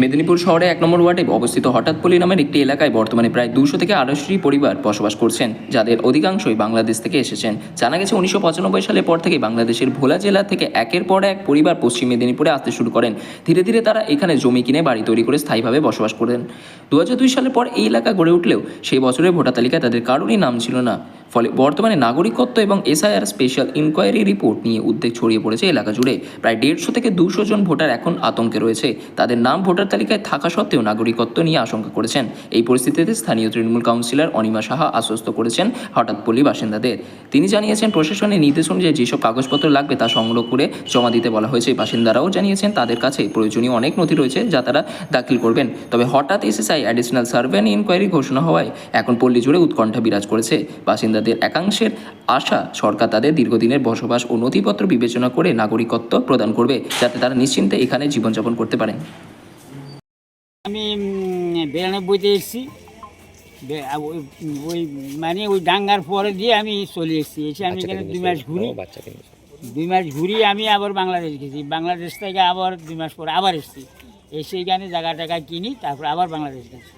মেদিনীপুর শহরে এক নম্বর ওয়ার্ডে অবস্থিত হঠাৎপল্লী নামের একটি এলাকায় বর্তমানে প্রায় দুশো থেকে আড়াইশোটি পরিবার বসবাস করছেন, যাদের অধিকাংশই বাংলাদেশ থেকে এসেছেন। জানা গেছে উনিশশো পঁচানব্বই সালের পর থেকে বাংলাদেশের ভোলা জেলা থেকে একের পর এক পরিবার পশ্চিম মেদিনীপুরে আসতে শুরু করেন। ধীরে ধীরে তারা এখানে জমি কিনে, বাড়ি তৈরি করে স্থায়ীভাবে বসবাস করেন। দু সালের পর এই এলাকা গড়ে উঠলেও সেই বছরের ভোটার তালিকায় তাদের কারোরই নাম ছিল না। ফলে বর্তমানে নাগরিকত্ব এবং এসআইআর স্পেশাল ইনকোয়ারি রিপোর্ট নিয়ে উদ্বেগ ছড়িয়ে পড়েছে এলাকা জুড়ে। প্রায় দেড়শো থেকে দুশো জন ভোটার এখন আতঙ্কে রয়েছে। তাদের নাম ভোটার তালিকায় থাকা সত্ত্বেও নাগরিকত্ব নিয়ে আশঙ্কা করেছেন। এই পরিস্থিতিতে স্থানীয় তৃণমূল কাউন্সিলর অনিমা সাহা আশ্বস্ত করেছেন হঠাৎ পল্লী বাসিন্দাদের। তিনি জানিয়েছেন, প্রশাসনের নির্দেশ অনুযায়ী যেসব কাগজপত্র লাগবে তা সংগ্রহ করে জমা দিতে বলা হয়েছে। বাসিন্দারাও জানিয়েছেন, তাদের কাছে প্রয়োজনীয় অনেক নথি রয়েছে যা তারা দাখিল করবেন। তবে হঠাৎ এসএসআই অ্যাডিশনাল সার্ভে ইনকোয়ারি ঘোষণা হওয়ায় এখন পল্লী জুড়ে উৎকণ্ঠা বিরাজ করেছে। বাসিন্দাদের একাংশের আশা সরকার তাদের দীর্ঘদিনের বসবাস ও নথিপত্র বিবেচনা করে নাগরিকত্ব প্রদান করবে যাতে তারা নিশ্চিন্তে এখানে জীবনযাপন করতে পারেন আমি বিরানব্বইতে এসেছি। ওই- ওই মানে ওই ডাঙ্গার পরে দিয়ে আমি চলে এসেছি। এসে আমি এখানে দুই মাস ঘুরি। দুই মাস ঘুরি আমি আবার বাংলাদেশ গেছি। বাংলাদেশ থেকে আবার দুই মাস পরে আবার এসেছি। এসে এখানে জায়গা টাকা কিনি তারপর আবার বাংলাদেশ গেছি।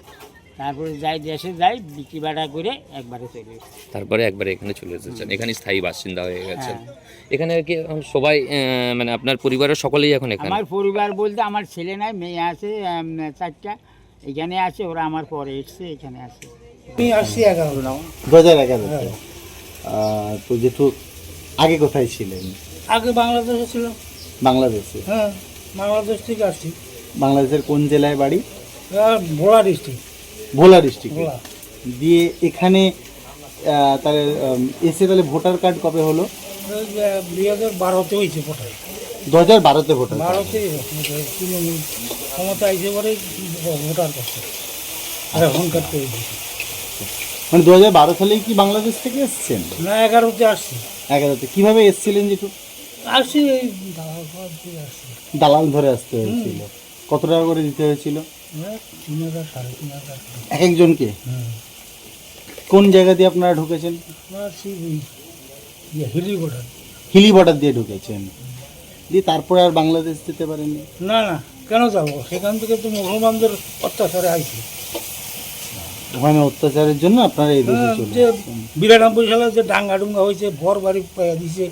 তারপরে যাই দেশে যাই বিক্রি বাটা করে একবারে চলে এসেছি। তারপরে একবারে এখানে চলে এসেছেন। এখানে স্থায়ী বাসিন্দা হয়ে গেছেন। হ্যাঁ। এখানে কি সবাই মানে আপনার পরিবারের সকলেই এখন এখানে? আমার পরিবার বলতে আমার ছেলে নাই মেয়ে আছে চারটা। এখানে আছে ওরা আমার পরে এসছে এখানে আছে। আমি আসছি এগারো নাম দু হাজার এগারোতে তো যেটু আগে কোথায় ছিলেন? আগে বাংলাদেশে ছিল বাংলাদেশে? হ্যাঁ বাংলাদেশ থেকে আসছি। বাংলাদেশের কোন জেলায় বাড়ি? আর ভোলা ডিস্ট্রিক্ট ভোলা ডিস্ট্রিক্টে ভোলা। দিয়ে এখানে আহ, তাহলে উম, এসে তাহলে ভোটার কার্ড কবে হলো? দুই হাজার বারোতে হয়েছে ভোটার। দু হাজার বারোতে ভোটার কার্ড বারোতে তৃণমূল ক্ষমতা এসে পরে ভোটার করছে আর এখনকার করে দিয়েছে। মানে দু হাজার বারো সালেই কি বাংলাদেশ থেকে এসছেন? না এগারোতে আসছি। এগারোতে। কীভাবে এসছিলেন যেটু? আসছি এই দালাল ঘর দিয়ে আসছি। দালাল ধরে আসতে হয়েছিল। কত টাকা করে দিতে হয়েছিল? একজনকে? কোন জায়গা দিয়ে আপনারা ঢুকেছেন? হিলি বর্ডার দিয়ে ঢুকেছেন। দিয়ে তারপরে আর বাংলাদেশ যেতে পারেননি? না না কেন যাব? সেখান থেকে তো মুসলমানদের অত্যাচারে আইছি। ওখানে অত্যাচারের জন্য আপনারা এই দেশে হ্যাঁ, চলে যে বিরানব্বই সালে যে ডাঙ্গা ডুঙ্গা হয়েছে ঘর বাড়ি পাইয়া দিছে।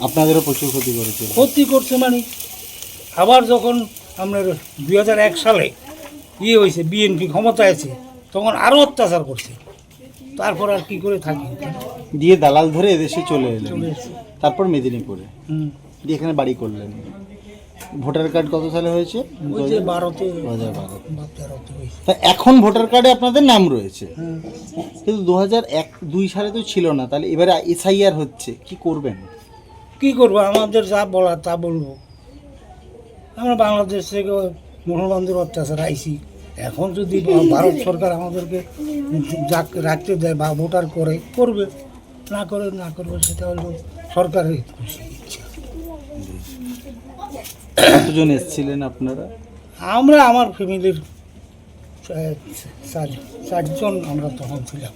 আপনাদেরও প্রচুর ক্ষতি করেছে। ক্ষতি করছে মানে? আবার যখন আপনার দুই হাজার এক সালে ইয়ে হয়েছে বিএনপি ক্ষমতায় আছে তখন আরও অত্যাচার করছে। তারপর আর কি করে থাকি? দিয়ে দালাল ধরে এদেশে চলে এলেন। তারপর মেদিনীপুরে। দিয়ে এখানে বাড়ি করলেন। ভোটার কার্ড কত সালে হয়েছে? তা এখন ভোটার কার্ডে আপনাদের নাম রয়েছে? কিন্তু দু হাজার এক দুই সালে তো ছিল না। তাহলে এবারে এসআইআর হচ্ছে। কি করবেন? কি করব? আমাদের যা বলার তা বলব। আমরা বাংলাদেশ থেকে মুসলমানদের অত্যাচার আইছি। এখন যদি ভারত সরকার আমাদেরকে যাক- রাখতে দেয় বা ভোটার করে করবে। না করে না করবে সেটা হলো সরকারের খুশি ইচ্ছা। কতজন এসেছিলেন আপনারা? আমরা আমার ফ্যামিলির চারজন আমরা তখন ছিলাম।